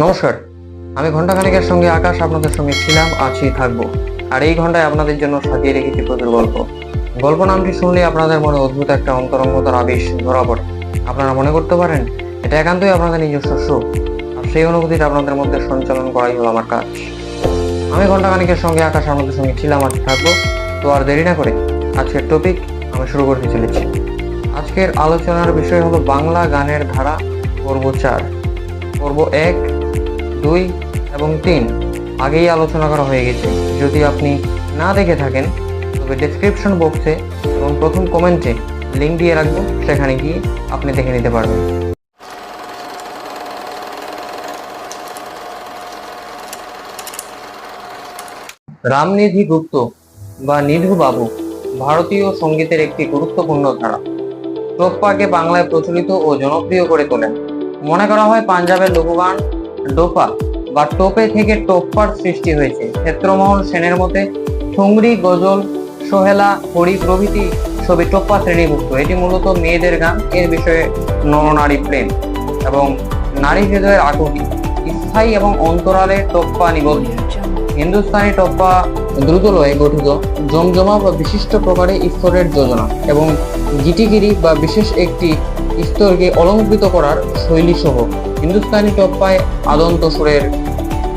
নমস্কার। আমি ঘন্টাখানিকের সঙ্গে আকাশ, আপনাদের সঙ্গে ছিলাম, আছি, থাকব। আর এই ঘন্টায় আপনাদের জন্য সাজিয়ে রেখেছি প্রচুর গল্প। গল্প নামটি শুনলে আপনাদের মনে অদ্ভুত একটা অন্তরঙ্গতার আবেশ ধরা পড়ে। আপনারা মনে করতে পারেন, এটা একান্তই আপনাদের নিজস্ব সুখ। আর সেই অনুভূতিটা আপনাদের মধ্যে সঞ্চালন করাই হলো আমার কাজ। আমি ঘন্টাখানিকের সঙ্গে আকাশ, আপনাদের সঙ্গে ছিলাম, আছি, থাকব। তো আর দেরি না করে আজকের টপিক আমি শুরু করতে চলেছি। আজকের আলোচনার বিষয় হলো বাংলা গানের ধারা পর্ব চার। পর্ব এক দুই এবং তিন। আগেই আলোচনা করা হয়ে গেছে। যদি আপনি না দেখে থাকেন, তবে ডেসক্রিপশন বক্সে এবং প্রথম কমেন্টে লিঙ্ক দিয়ে রাখব। সেখানে গিয়ে আপনি দেখে নিতে পারবেন। রামনিধি গুপ্ত বা নিধু বাবু ভারতীয় সঙ্গীতের একটি গুরুত্বপূর্ণ ধারা। টোপ্পাকে বাংলায় প্রচলিত ও জনপ্রিয় করে তোলেন। মনে করা হয় পাঞ্জাবের লোকগান ডোপা বা টোপে থেকে টোপ্পার সৃষ্টি হয়েছে। ক্ষেত্রমোহন সেনের মতে, ঠুংরি, গজল, সোহেলা, হরি প্রভৃতি ছবি টোপ্পা শ্রেণীভুক্ত। এটি মূলত মেয়েদের গান, এর বিষয়ে নরনারী প্রেম এবং নারী হৃদয়ের আকুতি, স্থায়ী এবং অন্তরালে টোপ্পা নিবদ্ধ হিন্দুস্তানি টোপ্পা দ্রুত লয়ে গঠিত জমজমা বা বিশিষ্ট প্রকারে স্তরের যোজনা এবং গিটিগিরি বা বিশেষ একটি স্তরকে অলঙ্কৃত করার শৈলী সহ হিন্দুস্তানি টপ্পায় আদন্ত সুরের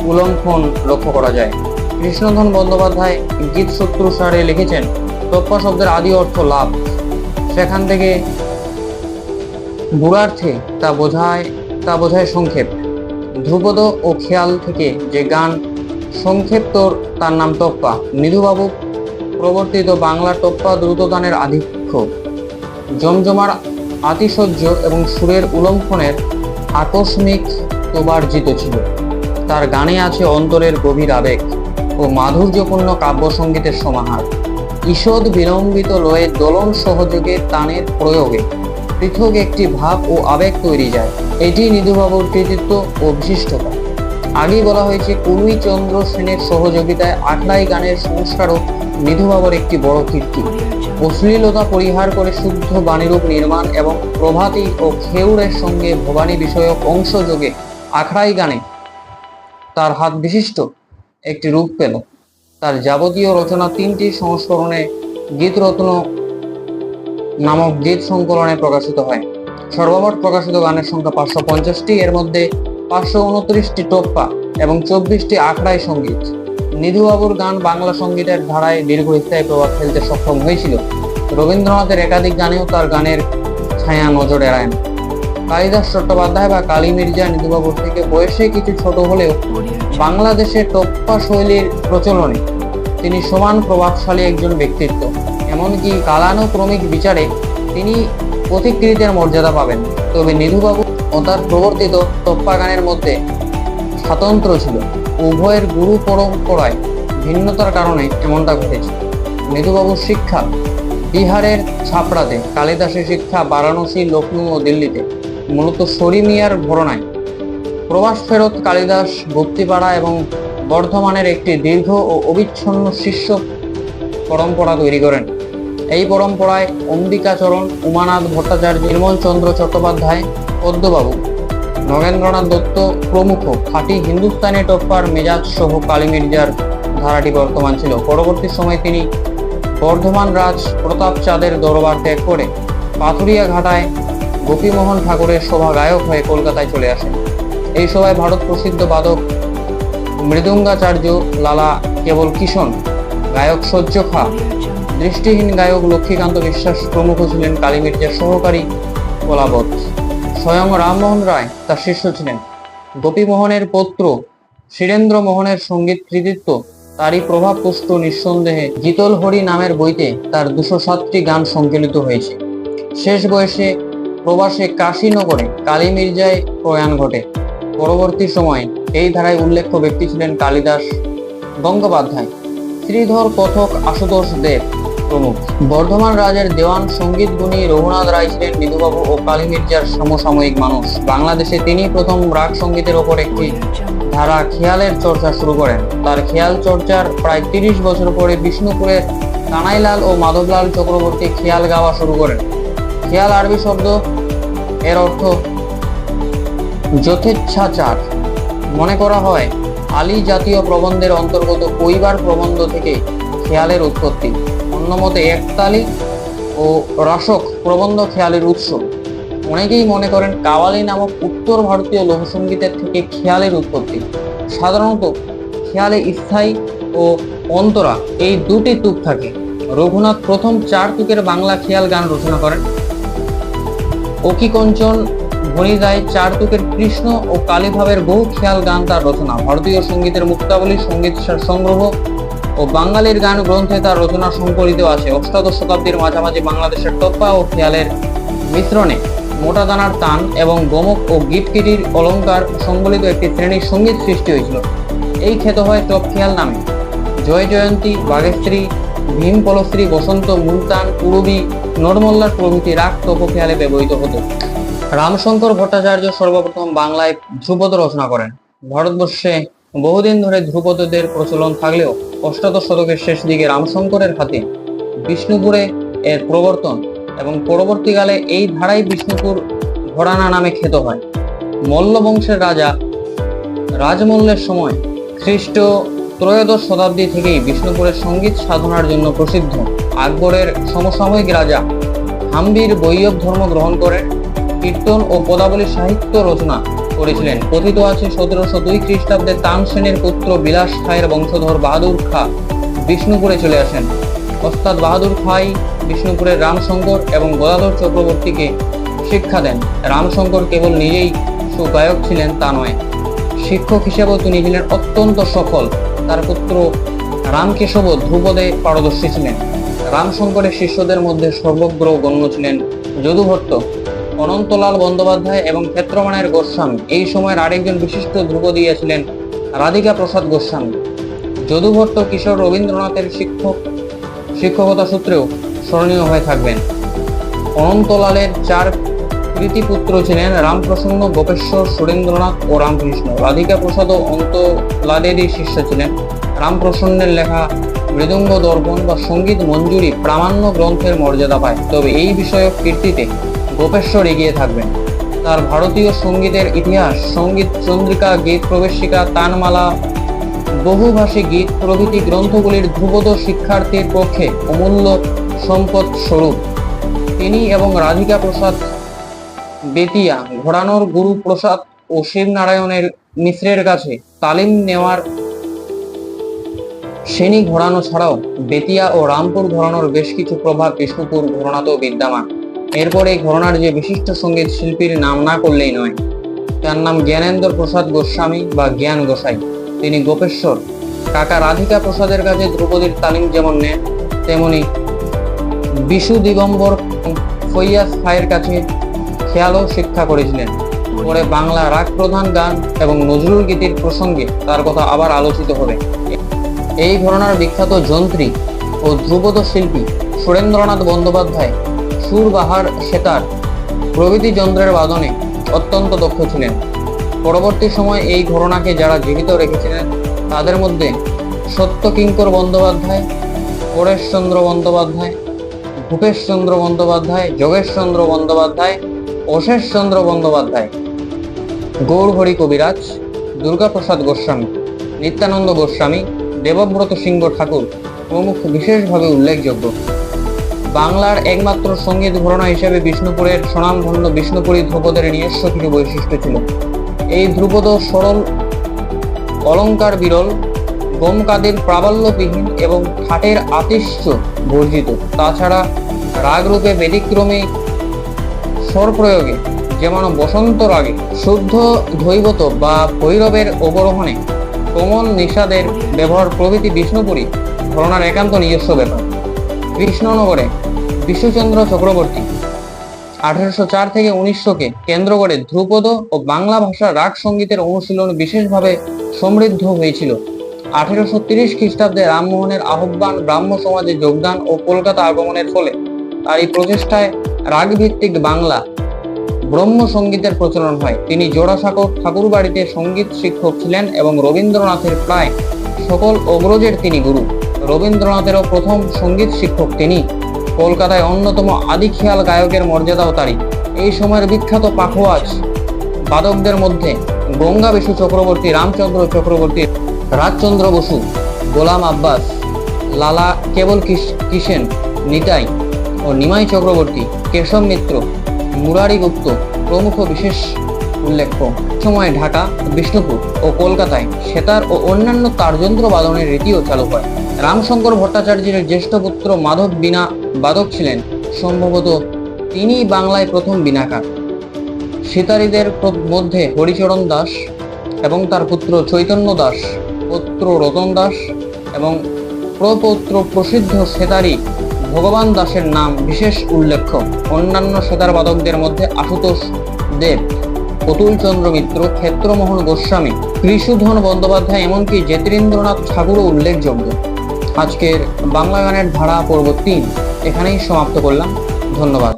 উলঙ্ঘন লক্ষ্য করা যায়। কৃষ্ণধন বন্দ্যোপাধ্যায় গীত শত্রু সারে লিখেছেন টপ্পা শব্দের আদি অর্থ লাভ। সেখান থেকে বুড়ার্থে তা বোঝায় তা বোঝায় সংক্ষেপ। ধ্রুপদ ও খেয়াল থেকে যে গান সংক্ষেপ্ত, তার নাম টপ্পা নিধুবাবু প্রবর্তিত বাংলা টপ্পা দ্রুতগানের আধিক্য। জমজমার আতিশয্য এবং সুরের উলঙ্ঘনের আকস্মিক তোবার্জিত ছিল। তার গানে আছে অন্তরের গভীর আবেগ ও মাধুর্যপূর্ণ কাব্যসঙ্গীতের সমাহার। ঈষদ বিলম্বিত লয়ে দোলন সহযোগে তানের প্রয়োগে পৃথক একটি ভাব ও আবেগ তৈরি যায়। এটি নিধুবাবুর কৃতিত্ব ও বিশিষ্টতা। আগেই বলা হয়েছে কুলুই চন্দ্র সেনের সহযোগিতায় আখড়াই গানের সংস্কারও নিধুবাবুর একটি বড় কীর্তি। অশ্লীলতা পরিহার করে শুদ্ধ বাণীরূপ নির্মাণ এবং প্রভাতী ও খেউরের সঙ্গে ভবানী বিষয়ক অংশ যোগে আখড়াই গানে তার হাত বিশিষ্ট একটি রূপ পেল। তার যাবতীয় রচনা তিনটি সংস্করণে গীতরত্ন নামক গীত সংকলনে প্রকাশিত হয়। সর্বমোট প্রকাশিত গানের সংখ্যা পাঁচশো পঞ্চাশটি। এর মধ্যে পাঁচশো উনত্রিশটি টোপ্পা এবং চব্বিশটি আখড়াই সংগীত। নিধুবাবুর গান বাংলা সঙ্গীতের ধারায় দীর্ঘস্থায়ী প্রভাব ফেলতে সক্ষম হয়েছিল। রবীন্দ্রনাথের একাধিক গানেও তার গানের ছায়া নজর এড়ায় না। কালিদাস চট্টোপাধ্যায় বা কালী মির্জা নিধুবাবুর থেকে বয়সে কিছু ছোট হলেও বাংলাদেশে টোপ্পা শৈলীর প্রচলনে তিনি সমান প্রভাবশালী একজন ব্যক্তিত্ব। এমনকি কালানুক্রমিক বিচারে তিনি পথিকৃতের মর্যাদা পাবেন। তবে নিধুবাবু ও তার প্রবর্তিত টপ্পা গানের মধ্যে স্বাতন্ত্র ছিল। উভয়ের গুরু পরম্পরায় ভিন্নতার কারণে এমনটা ঘটেছে। নিধুবাবুর শিক্ষা বিহারের ছাপড়াতে, কালিদাসের শিক্ষা বারাণসী লখনৌ ও দিল্লিতে, মূলত সরিমিয়ার ভরণায়। প্রবাস ফেরত কালিদাস ভক্তিপাড়া এবং বর্ধমানের একটি দীর্ঘ ও অবিচ্ছন্ন শিষ্য পরম্পরা তৈরি করেন। এই পরম্পরায় অম্বিকাচরণ, উমানাথ ভট্টাচার্য নির্মল চন্দ্র চট্টোপাধ্যায় পদ্মবাবু নগেন্দ্রনাথ দত্ত প্রমুখ খাঁটি হিন্দুস্তানি টপ্পার মেজাজ সহ কালী মির্জার ধারাটি বর্তমান ছিল। পরবর্তী সময়ে তিনি বর্ধমান রাজ প্রতাপ চাঁদের দরবার ত্যাগ করে পাথুরিয়া ঘাটায় গোপীমোহন ঠাকুরের শোভা গায়ক হয়ে কলকাতায় চলে আসেন। এই সভায় ভারত প্রসিদ্ধ বাদক মৃদঙ্গাচার্য লালা কেবল কিশন গায়ক সহ্য খা, দৃষ্টিহীন গায়ক লক্ষ্মীকান্ত বিশ্বাস প্রমুখ ছিলেন কালী মির্জার সহকারী কোলাবত স্বয়ং রামমোহন রায় তার শিষ্য ছিলেন। গোপীমোহনের পৌত্র শিরেন্দ্র মোহনের সংগীত কৃতিত্ব, তারই প্রভাব পুষ্ট নিঃসন্দেহে গীতল হরি নামের বইতে তার দুশো সাতটি গান সংকলিত হয়েছে। শেষ বয়সে প্রবাসে কাশীনগরে কালী মির্জায় প্রয়াণ ঘটে। পরবর্তী সময়ে এই ধারায় উল্লেখ্য ব্যক্তি ছিলেন কালিদাস গঙ্গোপাধ্যায়। শ্রীধর কথক আশুতোষ দেব প্রমুখ। বর্ধমান রাজের দেওয়ান সংগীত গুণী রঘুনাথ রায় ছিলেন নিধুবাবু ও কালী মির্জার সমসাময়িক মানুষ। বাংলাদেশে তিনি প্রথম রাগ সঙ্গীতের ওপর একটি ধারা খেয়ালের চর্চা শুরু করেন। তার খেয়াল চর্চার প্রায় তিরিশ বছর পরে বিষ্ণুপুরের কানাইলাল ও মাধবলাল চক্রবর্তী খেয়াল গাওয়া শুরু করেন। খেয়াল আরবি শব্দ, এর অর্থ যথেচ্ছাচার। মনে করা হয়, আলী জাতীয় প্রবন্ধের অন্তর্গত কৈবার প্রবন্ধ থেকে খেয়ালের উৎপত্তি। অন্যমতে একতালি ও রসক প্রবন্ধ খেয়ালের উৎস। অনেকেই মনে করেন কাওয়ালি নামক উত্তর ভারতীয় লোকসঙ্গীতের থেকে খেয়ালের উৎপত্তি। সাধারণত খেয়ালে স্থায়ী ও অন্তরা এই দুটি তুক থাকে। রঘুনাথ প্রথম চার তুকের বাংলা খেয়াল গান রচনা করেন। অকিকঞ্চন ভণিদায় চার তুকের কৃষ্ণ ও কালীভাবের বহু খেয়াল গান তার রচনা। ভারতীয় সঙ্গীতের মুক্তাবলী, সংগীত সংগ্রহ ও বাঙালির গান গ্রন্থে তার রচনা সংকলিত আছে। অষ্টাদশ শতাব্দীর মাঝামাঝি বাংলাদেশের টপ্পা ও খেয়ালের মিশ্রণে। মোটা দানার তান এবং গমক ও গিটকিটির অলঙ্কার সংবলিত একটি শ্রেণির সংগীত সৃষ্টি হয়েছিল। এই খ্যাত হয় টপ খেয়াল নামে। জয় জয়ন্তী, বাগেশ্রী, ভীম পলশ্রী বসন্ত মুলতান পুরবী নরমল্লার প্রভৃতি রাগ টপ খেয়ালে ব্যবহৃত হতো। রামশঙ্কর ভট্টাচার্য সর্বপ্রথম বাংলায় ধ্রুপদ রচনা করেন। ভারতবর্ষে বহুদিন ধরে ধ্রুপদদের প্রচলন থাকলেও অষ্টাদশ শতকের শেষ দিকে রামশঙ্করের হাতে বিষ্ণুপুরে এর প্রবর্তন এবং পরবর্তীকালে এই ধারাই বিষ্ণুপুর ঘরানা নামে খ্যাত হয়। মল্ল বংশের রাজা রাজমল্লের সময় খ্রিস্ট ত্রয়োদশ শতাব্দী থেকেই বিষ্ণুপুরের সংগীত সাধনার জন্য প্রসিদ্ধ আকবরের সমসাময়িক রাজা হাম্বির বৈয়ব ধর্ম গ্রহণ করেন কীর্তন ও পদাবলী সাহিত্য রচনা করেছিলেন। কথিত আছে সতেরোশো দুই খ্রিস্টাব্দে তানসেনের পুত্র বিলাস খায়ের বংশধর বাহাদুর খা বিষ্ণুপুরে চলে আসেন। ওস্তাদ বাহাদুর খাই বিষ্ণুপুরের রামশঙ্কর এবং গদাধর চক্রবর্তীকে শিক্ষা দেন। রামশঙ্কর কেবল নিজেই সুগায়ক ছিলেন তা নয়। শিক্ষক হিসেবেও তিনি ছিলেন অত্যন্ত সফল। তার পুত্র রামকেশব ধ্রুপদে পারদর্শী ছিলেন। রামশঙ্করের শিষ্যদের মধ্যে সর্বগ্র গণ্য ছিলেন যদুভট্ট। অনন্তলাল বন্দ্যোপাধ্যায় এবং ক্ষেত্রমানের গোস্বামী। এই সময়ের আরেকজন বিশিষ্ট ধ্রুপদীয়া ছিলেন রাধিকা প্রসাদ গোস্বামী। যদুভট্ট কিশোর রবীন্দ্রনাথের শিক্ষক, শিক্ষকতা সূত্রেও স্মরণীয় হয়ে থাকবেন। অনন্তলালের চার কৃতিপুত্র ছিলেন রামপ্রসন্ন, গোপেশ্বর, সুরেন্দ্রনাথ ও রামকৃষ্ণ। রাধিকা প্রসাদ ও অন্তলাদেরই শিষ্য ছিলেন। রামপ্রসন্নের লেখা মৃদঙ্গ দর্পণ বা সংগীত মঞ্জুরি প্রামাণ্য গ্রন্থের মর্যাদা পায়। তবে এই বিষয়ক কীর্তিতে গোপেশ্বর এগিয়ে থাকবেন। তার ভারতীয় সঙ্গীতের ইতিহাস, সংগীত চন্দ্রিকা, গীত প্রবেশিকা, তানমালা, বহুভাষী গীত প্রভৃতি গ্রন্থগুলির ধ্রুপদ শিক্ষার্থীর পক্ষে অমূল্য সম্পদ স্বরূপ তিনি এবং রাধিকা প্রসাদ বেতিয়া, ঘোড়ানোর গুরু প্রসাদ ও শিবনারায়ণের মিশ্রের কাছে তালিম নেওয়ার শ্রেণি ঘোরানো ছাড়াও বেতিয়া ও রামপুর ঘোরানোর বেশ কিছু প্রভাব বিষ্ণুপুর ঘোরানাতেও বিদ্যমান। এরপর এই ঘরানার যে বিশিষ্ট সংগীত শিল্পীর নাম না করলেই নয়। তার নাম জ্ঞানেন্দ্র প্রসাদ গোস্বামী বা জ্ঞান গোসাই। তিনি গোপেশ্বর। কাকা রাধিকা প্রসাদের কাছে দ্রৌপদীর তালিম যেমন নেন, তেমনি বিশু দিগম্বর ফৈয়াজ খায়ের কাছে খেয়ালও শিক্ষা করেছিলেন। পরে বাংলা রাগ প্রধান গান এবং নজরুল গীতির প্রসঙ্গে তার কথা আবার আলোচিত হবে। এই ঘরানার বিখ্যাত যন্ত্রী ও ধ্রুপদ শিল্পী সুরেন্দ্রনাথ বন্দ্যোপাধ্যায় সুরবাহার সেতার প্রভৃতি যন্ত্রের বাদনে অত্যন্ত দক্ষ ছিলেন। পরবর্তী সময় এই ঘটনাকে যারা জীবিত রেখেছিলেন, তাদের মধ্যে সত্যকিঙ্কর বন্দ্যোপাধ্যায়, পরেশচন্দ্র বন্দ্যোপাধ্যায়, ভূপেশচন্দ্র বন্দ্যোপাধ্যায়, যোগেশচন্দ্র বন্দ্যোপাধ্যায়, অশেষচন্দ্র বন্দ্যোপাধ্যায়। গৌরহরি কবিরাজ, দুর্গাপ্রসাদ গোস্বামী, নিত্যানন্দ গোস্বামী, দেবব্রত সিংহ ঠাকুর প্রমুখ বিশেষভাবে উল্লেখযোগ্য। বাংলার একমাত্র সংগীত ঘটনা হিসেবে বিষ্ণুপুরের স্বনামধন্য বিষ্ণুপুরী ধ্রুপদের নিজস্ব কিছু বৈশিষ্ট্য ছিল। এই ধ্রুপদ সরল, অলঙ্কার বিরল, গমকাদের প্রাবল্যবিহীন এবং ঠাটের আতিশ্য বর্জিত। তাছাড়া রাগরূপে ব্যতিক্রমী স্বর প্রয়োগে যেমন বসন্ত রাগে, শুদ্ধ ধৈবত বা ভৈরবের অবরোহণে কোমল নিষাদের ব্যবহার প্রভৃতি বিষ্ণুপুরী ঘটনার একান্ত নিজস্ব ব্যাপার। কৃষ্ণনগরে বিশ্বচন্দ্র চক্রবর্তী। আঠারোশো চার থেকে উনিশশোকে কেন্দ্র করে ধ্রুপদ ও বাংলা ভাষার রাগ সঙ্গীতের অনুশীলন বিশেষভাবে সমৃদ্ধ হয়েছিল। আঠেরোশো তিরিশ খ্রিস্টাব্দে রামমোহনের আহ্বান ব্রাহ্ম সমাজে যোগদান ও কলকাতা আগমনের ফলে তার এই প্রচেষ্টায় রাগভিত্তিক বাংলা ব্রহ্ম সঙ্গীতের প্রচলন হয়। তিনি জোড়াসাঁকো ঠাকুর বাড়িতে সংগীত শিক্ষক ছিলেন এবং রবীন্দ্রনাথের প্রায় সকল অগ্রজের তিনি গুরু। রবীন্দ্রনাথেরও প্রথম সংগীত শিক্ষক তিনি। কলকাতায় অন্যতম আদি খেয়াল গায়কের মর্যাদাও তারই। এই সময়ের বিখ্যাত পাখোয়াজ বাদকদের মধ্যে গঙ্গা বিশু চক্রবর্তী, রামচন্দ্র চক্রবর্তী, রাজচন্দ্র বসু, গোলাম আব্বাস, লালা কেবল কিষেন, নিতাই ও নিমাই চক্রবর্তী, কেশব মিত্র মুরারি গুপ্ত প্রমুখ বিশেষ উল্লেখ্য, সময় ঢাকা, বিষ্ণুপুর ও কলকাতায় সেতার ও অন্যান্য তারযন্ত্র বাদনের রীতিও চালু হয়। রামশঙ্কর ভট্টাচার্যের জ্যেষ্ঠ পুত্র মাধব বীণা বাদক ছিলেন। সম্ভবত তিনিই বাংলায় প্রথম বীণাকার সিতারিদের মধ্যে হরিচরণ দাস এবং তার পুত্র চৈতন্য দাস, পুত্র রতন দাস এবং প্রপৌত্র প্রসিদ্ধ সেতারি ভগবান দাসের নাম বিশেষ উল্লেখ্য। অন্যান্য সেতার বাদকদের মধ্যে আশুতোষ দেব। অতুল চন্দ্র মিত্র, ক্ষেত্রমোহন গোস্বামী ত্রিশুধন বন্দ্যোপাধ্যায়, এমনকি জ্যোতিরেন্দ্রনাথ ঠাকুরও উল্লেখযোগ্য। আজকের বাংলা গানের ধারা পর্ব তিন, এখানেই সমাপ্ত করলাম। ধন্যবাদ।